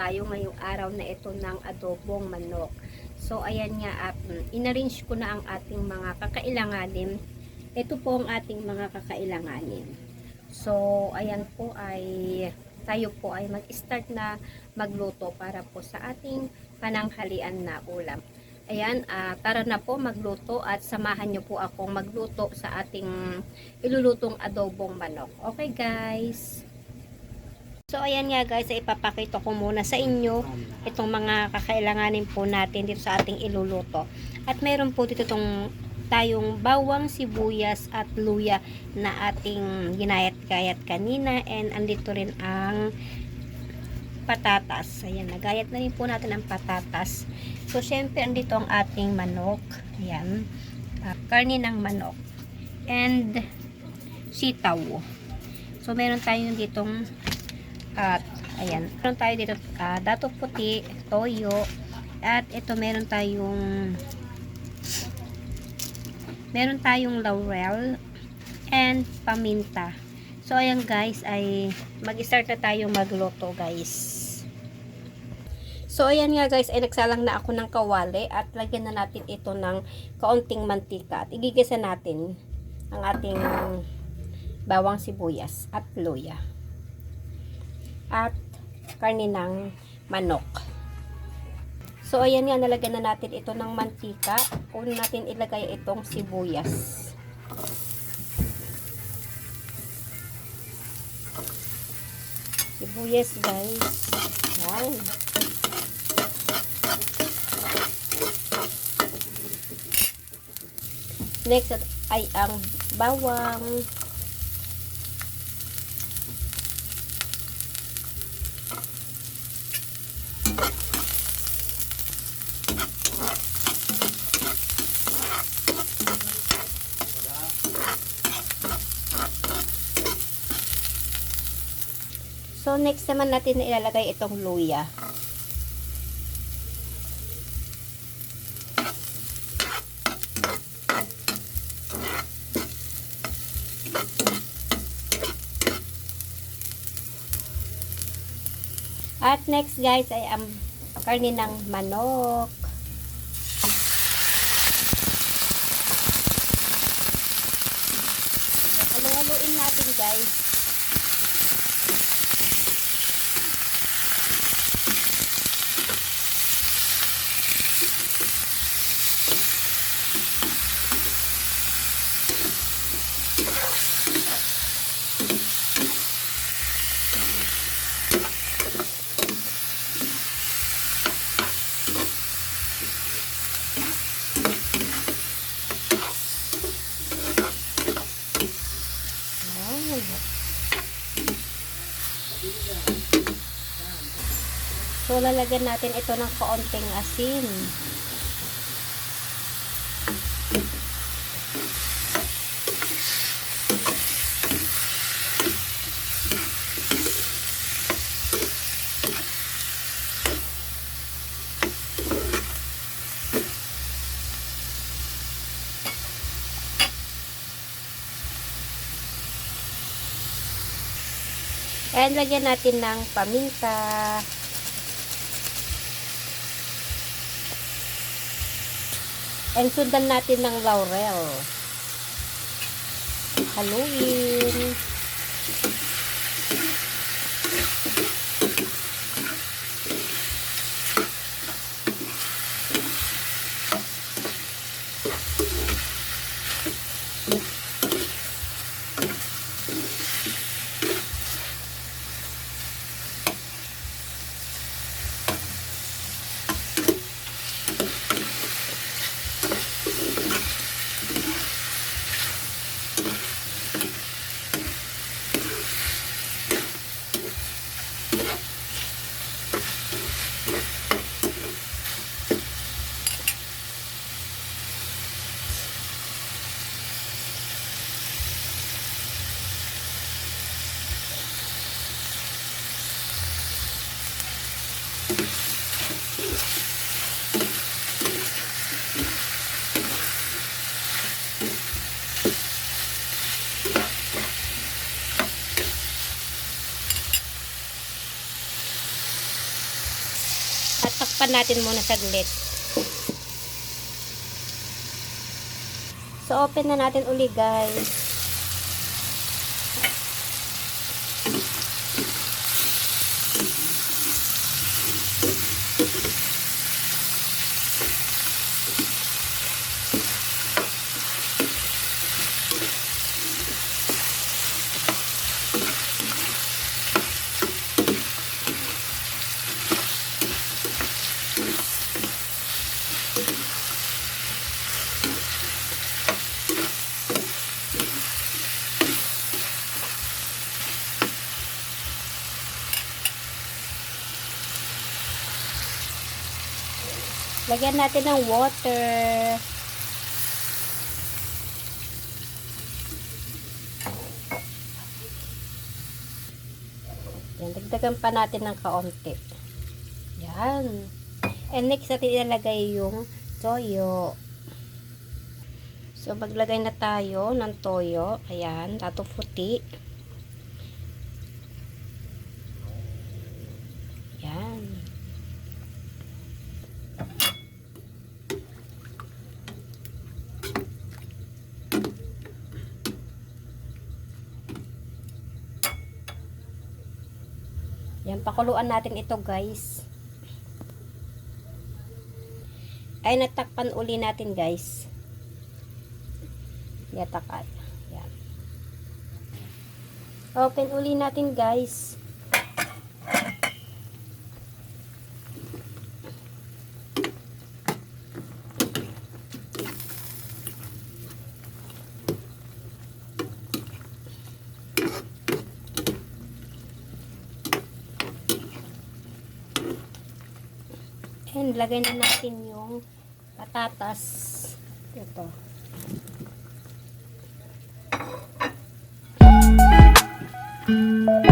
tayo ngayong araw na ito ng adobong manok. So ayan nga, uh, inarrange ko na ang ating mga kakailanganin. Ito po ang ating mga kakailanganin. So ayan po ay tayo po ay mag-start na magluto para po sa ating pananghalian na ulam. Ayan, ah, tara na po magluto at samahan nyo po akong magluto sa ating ilulutong adobong manok. Okay guys? So ayan nga guys, ipapakita ko muna sa inyo itong mga kakailanganin po natin dito sa ating iluluto. At meron po dito itong tayong bawang, sibuyas at luya na ating ginayat-gayat kanina and andito rin ang patatas. Ayan, nagayat na rin po natin ang patatas. So, syempre, andito ang ating manok. Ayan. ah, karne ng manok. And, sitaw. So, meron tayong ditong at, ayan. Meron tayo dito, ah, dato puti, toyo, at ito meron tayong meron tayong laurel and paminta. So, ayan guys, ay mag-start na tayong magluto guys. So, ayan nga guys, ay nagsalang na ako ng kawali at lagyan na natin ito ng kaunting mantika. At igigisa natin ang ating bawang sibuyas at luya. At karne ng manok. So, ayan nga, nalagyan na natin ito ng mantika. Una natin ilagay itong sibuyas. Sibuyas, guys. Yan. Next ay ang bawang. So, next naman natin na ilalagay itong luya. At next guys ay ang karne ng manok. Halo-haloin natin guys. So, lalagyan natin ito ng kaunting asin. And lagyan natin ng paminta. And sundan natin ng laurel. Haluin. Takpan natin muna saglit. So, open na natin uli guys. Lagyan natin ng water. Yan, dagdagan pa natin ng kaunti. Yan. And next natin ilalagay yung toyo. So, maglagay na tayo ng toyo. Ayan, tato puti. Yan. Yan, pakuluan natin ito guys. Ay, natakpan uli natin guys. Yatakay. Yan. Open uli natin guys. And lagay na natin yung patatas. Ito. Ayan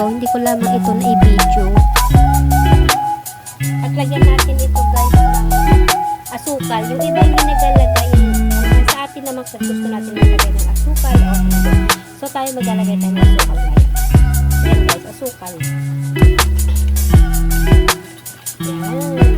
So, hindi ko lamang ito na i-video. At lagyan natin ito guys asukal. Yung iba. Yung sa atin naman kasi gusto natin maglagay ng asukal o hindi. So, tayo maglalagay tayo ng asukal ngayon. Yan guys, asukal. Yan.